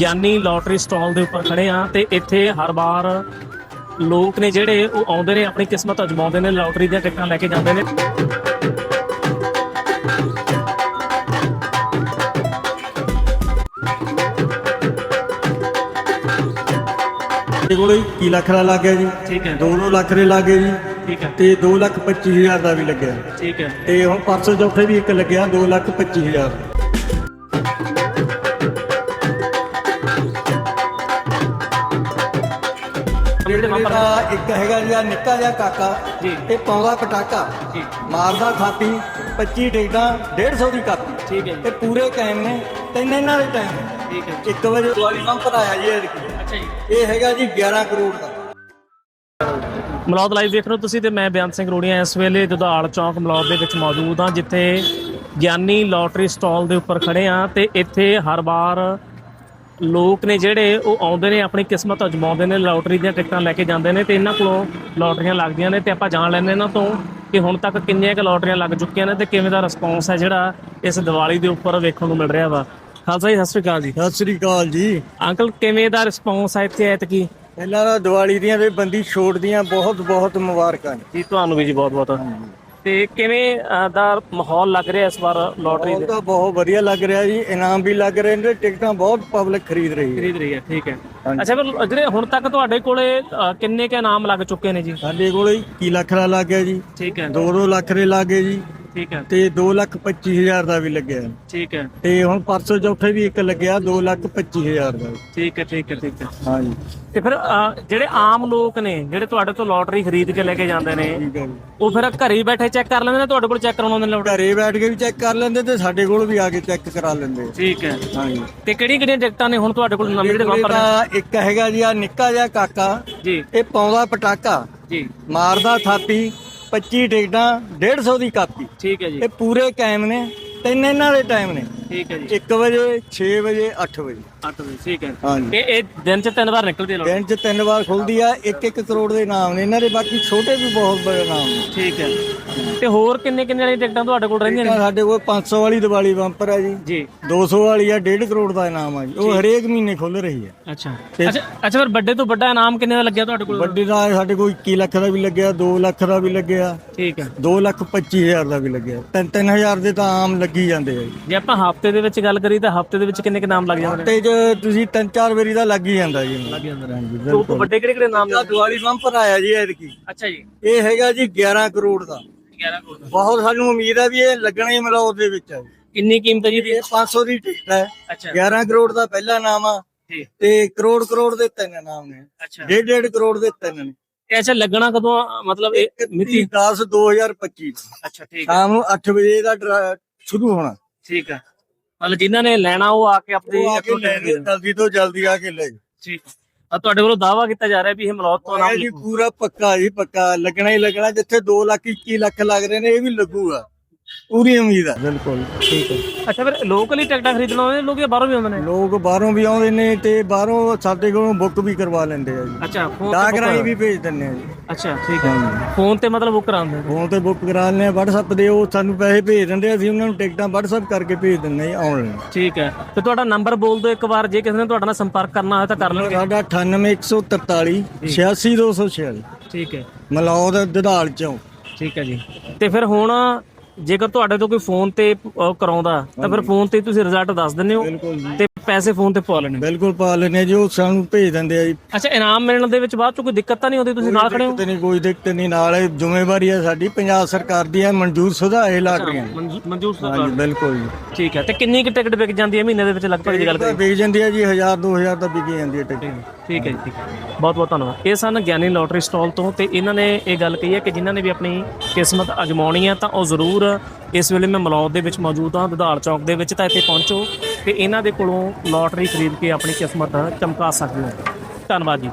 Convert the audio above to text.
ਗਿਆਨੀ lottery stall ਦੇ ਉੱਪਰ ਖੜੇ ਆ ਤੇ ਇੱਥੇ ਹਰ ਵਾਰ ਲੋਕ ਨੇ ਜਿਹੜੇ ਉਹ ਆਉਂਦੇ ਨੇ ਆਪਣੀ ਕਿਸਮਤ ਅਜਮਾਉਂਦੇ ਨੇ ਲੋਟਰੀ ਦੀਆਂ ਟਿਕਟਾਂ ਲੈ ਕੇ ਜਾਂਦੇ ਨੇ। ਸਾਡੇ ਕੋਲ 21 ਲੱਖ ਦਾ ਲੱਗ ਗਿਆ ਜੀ? ਠੀਕ ਹੈ। 2-2 ਲੱਖ ਦੇ ਲੱਗੇ ਜੀ। ਠੀਕ ਹੈ। ਤੇ 2 ਲੱਖ 25 ਹਜ਼ਾਰ ਦਾ ਵੀ ਲੱਗਿਆ। ਠੀਕ ਹੈ। ਤੇ ਹੁਣ ਪਰਸੋਂ ਚੌਥੇ ਵੀ ਇੱਕ ਲੱਗਿਆ 2 ਲੱਖ 25 ਜਿਹੜੇ ਨੰਬਰ ਇਹਦਾ ਇੱਕ ਹੈਗਾ ਜੀ ਆ ਨਿੱਕਾ ਜਿਹਾ ਕਾਕਾ ਜੀ। ਇਹ ਪਾਉਂਦਾ ਪਟਾਕਾ ਜੀ। ਮਾਰਦਾ ਖਾਪੀ 25 ਟਿਕਟਾਂ 150 ਦੀ ਕਾਪੀ। ਠੀਕ ਹੈ ਜੀ। ਇਹ ਪੂਰੇ ਕਾਇਮ ਨੇ ਤਿੰਨ ਇਹਨਾਂ ਦੇ ਟਾਈਮ ਠੀਕ ਹੈ 1 ਵਜੇ ਵਾਲੀ ਨੰਬਰ ਆਇਆ ਜੀ ਇਹਦੇ ਅੱਛਾ ਜੀ। ਇਹ ਹੈਗਾ ਜੀ 11 ਕਰੋੜ ਦਾ। ਮਲੌਦ ਲਾਈਵ ਦੇਖ ਰਹੇ ਹੋ ਤੁਸੀਂ ਤੇ ਮੈਂ ਬਿਆਨ ਸਿੰਘ ਰੋੜੀਆਂ ਇਸ ਵੇਲੇ ਦੁਧਾਲ ਚੌਂਕ ਮਲੌਦ ਦੇ ਵਿੱਚ ਮੌਜੂਦ ਹਾਂ ਜਿੱਥੇ ਗਿਆਨੀ ਲੋਟਰੀ ਸਟਾਲ ਦੇ ਉੱਪਰ ਖੜੇ ਆ ਤੇ ਇੱਥੇ ਹਰ ਵਾਰ ਲੋਕ ਨੇ ਜਿਹੜੇ ਉਹ ਆਉਂਦੇ ਨੇ ਆਪਣੀ ਕਿਸਮਤ ਅਜਮਾਉਂਦੇ ਨੇ ਲੋਟਰੀ ਦੀਆਂ ਟਿਕਟਾਂ ਲੈ ਕੇ ਜਾਂਦੇ ਨੇ ਤੇ ਇਹਨਾਂ ਕੋਲੋਂ ਲੋਟਰੀਆਂ ਲੱਗਦੀਆਂ ਨੇ ਤੇ ਆਪਾਂ ਜਾਣ ਲੈਂਦੇ ਇਹਨਾਂ ਤੋਂ ਕਿ ਹੁਣ ਤੱਕ ਕਿੰਨੀਆਂ ਕੁ ਲੋਟਰੀਆਂ ਲੱਗ ਚੁੱਕੀਆਂ ਨੇ ਤੇ ਕਿਵੇਂ ਦਾ ਰਿਸਪੌਂਸ ਹੈ ਜਿਹੜਾ ਇਸ ਦੀਵਾਲੀ ਦੇ ਉੱਪਰ ਵੇਖਣ ਨੂੰ ਮਿਲ ਰਿਹਾ ਵਾ। ਖਾਲਸਾ ਜੀ ਸਤਿ ਸ਼੍ਰੀ ਅਕਾਲ ਜੀ। ਸਤਿ ਸ੍ਰੀ ਅਕਾਲ ਜੀ। ਅੰਕਲ ਕਿਵੇਂ ਦਾ ਰਿਸਪੌਂਸ ਹੈ ਇੱਥੇ ਐਤਕੀ? ਇਹਨਾਂ ਦਾ ਦੀਵਾਲੀ ਦੀਆਂ ਤੇ ਬੰਦੀ ਛੋੜ ਦੀਆਂ ਬਹੁਤ ਬਹੁਤ ਮੁਬਾਰਕਾਂ ਜੀ ਤੁਹਾਨੂੰ ਵੀ ਜੀ ਬਹੁਤ ਬਹੁਤ ਤੇ ਕਿਵੇਂ ਦਾ ਮਾਹੌਲ ਲੱਗ ਰਿਹਾ ਇਸ ਵਾਰ ਲੋਟਰੀ ਮਾਹੌਲ ਦੇ? ਤਾਂ ਬਹੁਤ ਵਧੀਆ ਲੱਗ ਰਿਹਾ ਜੀ ਇਨਾਮ ਵੀ ਲੱਗ ਰਹੇ ਨੇ ਟਿਕਟਾਂ ਬਹੁਤ ਪਬਲਿਕ ਖਰੀਦ ਰਹੀ ਹੈ। ਖਰੀਦ ਰਹੀ ਹੈ ਠੀਕ ਹੈ। ਹਾਂਜੀ। ਅੱਛਾ ਫਿਰ ਜਿਹੜੇ ਹੁਣ ਤੱਕ ਤੁਹਾਡੇ ਕੋਲੇ ਕਿੰਨੇ ਕੇ ਨਾਮ ਲੱਗ ਚੁੱਕੇ ਨੇ ਜੀ? ਸਾਡੇ ਕੋਲ 21 ਲੱਖ ਦਾ ਲੱਗ ਗਿਆ ਜੀ ਠੀਕ ਹੈ। 2-2 ਲੱਖ ਦੇ ਲੱਗੇ ਜੀ। ਠੀਕ ਹੈ। ਤੇ 2 ਲੱਖ 25 ਹਜ਼ਾਰ ਦਾ ਵੀ ਲੱਗਿਆ। ਠੀਕ ਹੈ। ਤੇ ਹੁਣ ਪਰਸੋਂ ਚੌਥੇ ਵੀ ਇੱਕ ਲੱਗਿਆ 2 ਲੱਖ 25 ਹਜ਼ਾਰ ਦਾ। ਠੀਕ ਹੈ ਠੀਕ ਹੈ ਠੀਕ ਹੈ। ਹਾਂਜੀ। ਤੇ ਫਿਰ ਜਿਹੜੇ ਆਮ ਲੋਕ ਨੇ ਜਿਹੜੇ ਤੁਹਾਡੇ ਤੋਂ ਲੋਟਰੀ ਖਰੀਦ ਕੇ ਲੈ ਕੇ ਜਾਂਦੇ ਨੇ ਠੀਕ ਹੈ ਜੀ ਉਹ ਫਿਰ ਘਰੇ ਹੀ ਬੈਠੇ ਚੈੱਕ ਕਰ ਲੈਂਦੇ ਨੇ ਤੁਹਾਡੇ ਕੋਲ ਚੈੱਕ ਕਰਾਉਣ ਆਉਂਦੇ ਨੇ ਲੋਟਰੀ ਘਰੇ ਬੈਠ ਕੇ ਵੀ ਚੈੱਕ ਕਰ ਲੈਂਦੇ ਤੇ ਸਾਡੇ ਕੋਲ ਵੀ ਆ ਕੇ ਚੈੱਕ ਕਰਾ ਲੈਂਦੇ। ਠੀਕ ਹੈ। ਹਾਂਜੀ। ਤੇ ਕਿਹੜੀ ਕਿਹੜੀਆਂ ਟਿਕਟਾਂ ਨੇ ਹੁਣ ਤੁਹਾਡੇ ਕੋਲ ਨਵੇਂ ਜਿਹੜੇ ਵਾਪਰ ਇਹਦਾ ਇੱਕ ਹੈਗਾ ਜੀ ਆ ਨਿੱਕਾ ਜਿਹਾ ਕਾਕਾ। ਜੀ। ਇਹ ਪਾਉਂਦਾ ਪਟਾਕਾ। ਜੀ। ਮਾਰਦਾ ਥਾਪੀ। 25 ਟਿਕਟਾਂ 150 ਦੀ ਕਾਪੀ। ਠੀਕ ਹੈ ਜੀ। ਇਹ ਪੂਰੇ ਕਾਇਮ ਨੇ ਤਿੰਨ ਇਹਨਾਂ ਦੇ ਟਾਈਮ ਨੇ। ਠੀਕ ਹੈ ਜੀ। 1 ਵਜੇ 6 ਵਜੇ 8 ਵਜੇ। 8 ਵਜੇ ਠੀਕ ਹੈ। ਹਾਂਜੀ। ਇਹ ਇਹ ਦਿਨ ਚ ਤਿੰਨ ਵਾਰ ਨਿਕਲਦੀ ਹੈ ਲੋਟਰੀ ਦਿਨ ਚ ਤਿੰਨ ਵਾਰ ਖੁੱਲਦੀ ਆ 1-1 ਕਰੋੜ ਦੇ ਨਾਮ ਨੇ ਇਹਨਾਂ ਦੇ ਬਾਕੀ ਛੋਟੇ ਵੀ ਬਹੁਤ ਬੜੇ ਨਾਮ ਨੇ। ਠੀਕ ਹੈ। ਤੇ ਹੋਰ ਕਿੰਨੇ ਕਿੰਨੇ ਵਾਲੀਆਂ ਟਿਕਟਾਂ ਤੁਹਾਡੇ ਕੋਲ ਰਹਿੰਦੀਆਂ ਟਿਕਟਾਂ ਨੇ ਸਾਡੇ ਕੋਲ 500 ਵਾਲੀ ਦੀਵਾਲੀ ਬੰਪਰ ਆ ਜੀ। ਜੀ। 200 ਵਾਲੀ ਆ 1.5 ਕਰੋੜ ਦਾ ਇਨਾਮ ਆ ਜੀ। ਉਹ ਹਰੇਕ ਮਹੀਨੇ ਖੁੱਲ ਰਹੀ ਹੈ ਅੱਛਾ। ਅੱਛਾ ਅੱਛਾ ਫਿਰ ਵੱਡੇ ਤੋਂ ਵੱਡਾ ਇਨਾਮ ਕਿੰਨੇ ਦਾ ਲੱਗਿਆ ਤੁਹਾਡੇ ਕੋਲ? ਵੱਡੇ ਦਾ ਸਾਡੇ ਕੋਲ 21 ਲੱਖ ਦਾ ਵੀ ਲੱਗਿਆ 2 ਲੱਖ ਦਾ ਵੀ ਲੱਗਿਆ। ਠੀਕ ਹੈ। 2 ਲੱਖ 25 ਹਜ਼ਾਰ ਦਾ ਵੀ ਲੱਗਿਆ। 3-3000 ਦੇ ਤਾਂ ਆਮ ਲੱਗੀ ਜਾਂਦੇ ਆ ਜੀ। ਜੇ ਆਪਾਂ ਹਫ਼ਤੇ ਦੇ ਵਿੱਚ ਗੱਲ ਕਰੀ ਤਾਂ ਹਫ਼ਤੇ ਦੇ ਵਿੱਚ ਕਿੰਨੇ ਕੁ ਨਾਮ ਲੱਗ ਜਾਂਦੇ ਨੇ? ਤੇ ਜੇ ਤੁਸੀਂ ਤਿੰਨ ਚਾਰ ਵਾਰੀ ਦਾ ਲੱਗ ਹੀ ਜਾਂਦਾ ਜੀ। ਲੱਗ ਜਾਂਦੇ ਨੇ ਹਾਂਜੀ ਤੇ ਉਹ ਤੋਂ ਵੱਡੇ ਕਿਹੜੇ ਕਿਹੜੇ ਨਾਮ ਆ ਦੀਵਾਲੀ ਬੰਪਰ ਆਇਆ ਜੀ ਐਤਕੀ। ਅੱਛਾ ਜੀ। ਇਹ ਹੈਗਾ ਜੀ 11 ਕਰੋੜ ਦਾ। 11 ਕਰੋੜ ਦਾ। ਬਹੁਤ ਸਾਨੂੰ ਉਮੀਦ ਹੈ ਵੀ ਇਹ ਲੱਗਣਾ ਹੀ ਦੇ ਵਿੱਚ। ਹੈ ਕਿੰਨੀ ਕੀਮਤ ਹੈ ਜੀ? ਇਹਦੀ ਇਹ 500 ਦੀ ਟਿਕਟ ਹੈ। ਅੱਛਾ। 11 ਕਰੋੜ ਦਾ ਪਹਿਲਾ ਨਾਮ ਆ। ਜੀ। ਤੇ ਕਰੋੜ ਕਰੋੜ ਦੇ ਤਿੰਨ ਨਾਮ ਨੇ। ਅੱਛਾ। ਡੇਢ ਡੇਢ ਕਰੋੜ ਦੇ ਤਿੰਨ ਨੇ। ਤੇ ਅੱਛਾ ਲੱਗਣਾ ਕਦੋਂ? ਮਤਲਬ ਇਹ ਮਿਤੀ? 10 2025 ਅੱਛਾ ਠੀਕ ਹੈ। ਸ਼ਾਮ ਨੂੰ 8 ਵਜੇ ਦਾ ਸ਼ੁਰੂ ਹੋਣਾ। ਠੀਕ ਹੈ ਮਤਲਬ ਜਿਨ੍ਹਾਂ ਨੇ ਲੈਣਾ ਉਹ ਆ ਕੇ ਆਪਣੀ ਉਹ ਆ ਕੇ ਲੈ ਜਲਦੀ ਤੋਂ ਜਲਦੀ ਆ ਕੇ ਲੈ ਜਾਓ। ਠੀਕ ਆ ਤੁਹਾਡੇ ਵੱਲੋਂ ਦਾਵਾ ਕੀਤਾ ਜਾ ਰਿਹਾ ਵੀ ਇਹ ਮਲੌਤ ਤੋਂ ਨਾਮ ਇਹ ਜੀ ਲਿਖੋ ਪੂਰਾ ਪੱਕਾ ਜੀ ਪੱਕਾ। ਲੱਗਣਾ ਹੀ ਲੱਗਣਾ ਜਿੱਥੇ 2 ਲੱਖ 21 ਲੱਖ ਲੱਗ ਰਹੇ ਨੇ ਇਹ ਵੀ ਲੱਗੂਗਾ। ਪੂਰੀ ਉਮੀਦ ਹੈ ਬਿਲਕੁਲ ਠੀਕ ਹੈ। ਅੱਛਾ ਫਿਰ ਲੋਕਲੀ ਟਿਕਟਾਂ ਖਰੀਦਣ ਆਉਂਦੇ ਨੇ ਲੋਕ ਜਾਂ ਬਾਹਰੋਂ ਵੀ ਆਉਂਦੇ ਨੇ? ਲੋਕ ਬਾਹਰੋਂ ਵੀ ਆਉਂਦੇ ਨੇ ਤੇ ਬਾਹਰੋਂ ਸਾਡੇ ਕੋਲੋਂ ਬੁੱਕ ਵੀ ਕਰਵਾ ਲੈਂਦੇ ਆ ਜੀ। ਅੱਛਾ ਫੋਨ ਡਾਕ ਰਾਹੀਂ ਵੀ ਭੇਜ ਦਿੰਦੇ ਆ ਜੀ। ਅੱਛਾ ਠੀਕ ਹੈ। ਫੋਨ ਤੇ ਮਤਲਬ ਬੁੱਕ ਕਰਾਉਂਦੇ ਨੇ? ਫੋਨ ਤੇ ਬੁੱਕ ਕਰਾ ਲੈਂਦੇ ਆ WhatsApp ਦੇ ਉਹ ਸਾਨੂੰ ਪੈਸੇ ਭੇਜ ਦਿੰਦੇ ਆ, ਅਸੀਂ ਉਹਨਾਂ ਨੂੰ ਟਿਕਟਾਂ WhatsApp ਕਰਕੇ ਭੇਜ ਦਿੰਦੇ ਆ ਆਨਲਾਈਨ ਠੀਕ ਹੈ। ਤੇ ਤੁਹਾਡਾ ਨੰਬਰ ਬੋਲ ਦਿਓ ਇੱਕ ਵਾਰ ਜੇ ਕਿਸੇ ਨੇ ਤੁਹਾਡੇ ਨਾਲ ਸੰਪਰਕ ਕਰਨਾ ਹੋਵੇ ਤਾਂ ਕਰ ਲੈਣਗੇ। ਸਾਡਾ 98143 86246 ਠੀਕ ਹੈ। ਮਲੌਦ ਦਧਾਲ ਚੋਂ ਠੀਕ ਹੈ ਜੀ। ਤੇ ਫਿਰ ਹੁਣ ਜੇਕਰ ਤੁਹਾਡੇ ਤੋਂ ਕੋਈ ਫੋਨ ਤੇ ਕਰਾਉਂਦਾ ਤਾਂ ਫਿਰ ਫੋਨ ਤੇ ਤੁਸੀਂ ਰਿਜ਼ਲਟ ਦੱਸ ਦਿੰਦੇ ਹੋ ਬਿਲਕੁਲ ਜੀ। ਤੇ ਪੈਸੇ ਫੋਨ ਤੇ ਪਵਾ ਲੈਣੇ। ਬਿਲਕੁਲ ਪਾ ਲੈਂਦੇ ਜੀ ਉਹ ਸਾਨੂੰ ਭੇਜ ਦਿੰਦੇ ਆ ਜੀ। ਅੱਛਾ ਇਨਾਮ ਮਿਲਣ ਦੇ ਵਿੱਚ ਬਾਅਦ ਚ ਕੋਈ ਦਿੱਕਤ ਤਾਂ ਨਹੀਂ ਆਉਂਦੀ ਤੁਸੀਂ ਨਾਲ ਖੜੇ ਹੋ? ਨਹੀਂ ਕੋਈ ਦਿੱਕਤ ਨਹੀਂ ਨਾਲ ਇਹ ਜ਼ਿੰਮੇਵਾਰੀ ਹੈ ਸਾਡੀ ਪੰਜਾਬ ਸਰਕਾਰ ਦੀ ਹੈ ਮਨਜ਼ੂਰ ਸੁਧਾ ਇਹ ਲਾਟਰੀਆਂ ਮਨਜ਼ੂ- ਮਨਜ਼ੂਰ ਸਾਹਿਬ ਬਿਲਕੁਲ ਜੀ। ਠੀਕ ਹੈ ਤੇ ਕਿੰਨੀ ਕੁ ਟਿਕਟ ਵਿਕ ਜਾਂਦੀ ਹੈ ਮਹੀਨੇ ਦੇ ਵਿੱਚ ਲਗਭਗ ਦੀ ਗੱਲ ਕਰੀਏ? ਵਿਕ ਜਾਂਦੀ ਹੈ ਜੀ 1000 2000 ਤਾਂ ਵਿਕ ਜਾਂਦੀ ਹੈ ਟਿਕਟ। ਠੀਕ ਹੈ ਜੀ, ਠੀਕ ਹੈ। ਬਹੁਤ ਬਹੁਤ ਧੰਨਵਾਦ। ਇਹ ਸਨ ਗਿਆਨੀ ਲੋਟਰੀ ਸਟਾਲ ਤੋਂ ਤੇ ਇਹਨਾਂ ਨੇ ਇਹ ਗੱਲ ਕਹੀ ਹੈ ਕਿ ਜਿਨ੍ਹਾਂ ਨੇ ਵੀ ਆਪਣੀ ਕਿਸਮਤ ਅਜਮਾਉਣੀ ਹੈ ਤਾਂ ਉਹ ਜ਼ਰੂਰ ਇਸ ਵੇਲੇ ਮੈਂ ਮਲੌਦ ਦੇ ਵਿੱਚ ਮੌਜੂਦ ਹਾਂ ਦਧਾਲ ਚੌਕ ਦੇ ਵਿੱਚ, ਤਾਂ ਇੱਥੇ ਪਹੁੰਚੋ ਤੇ ਇਹਨਾਂ ਦੇ ਕੋਲੋਂ ਲੋਟਰੀ ਖਰੀਦ ਕੇ ਆਪਣੀ ਕਿਸਮਤ ਚਮਕਾ ਸਕਦੇ ਹੋ। ਧੰਨਵਾਦ ਜੀ।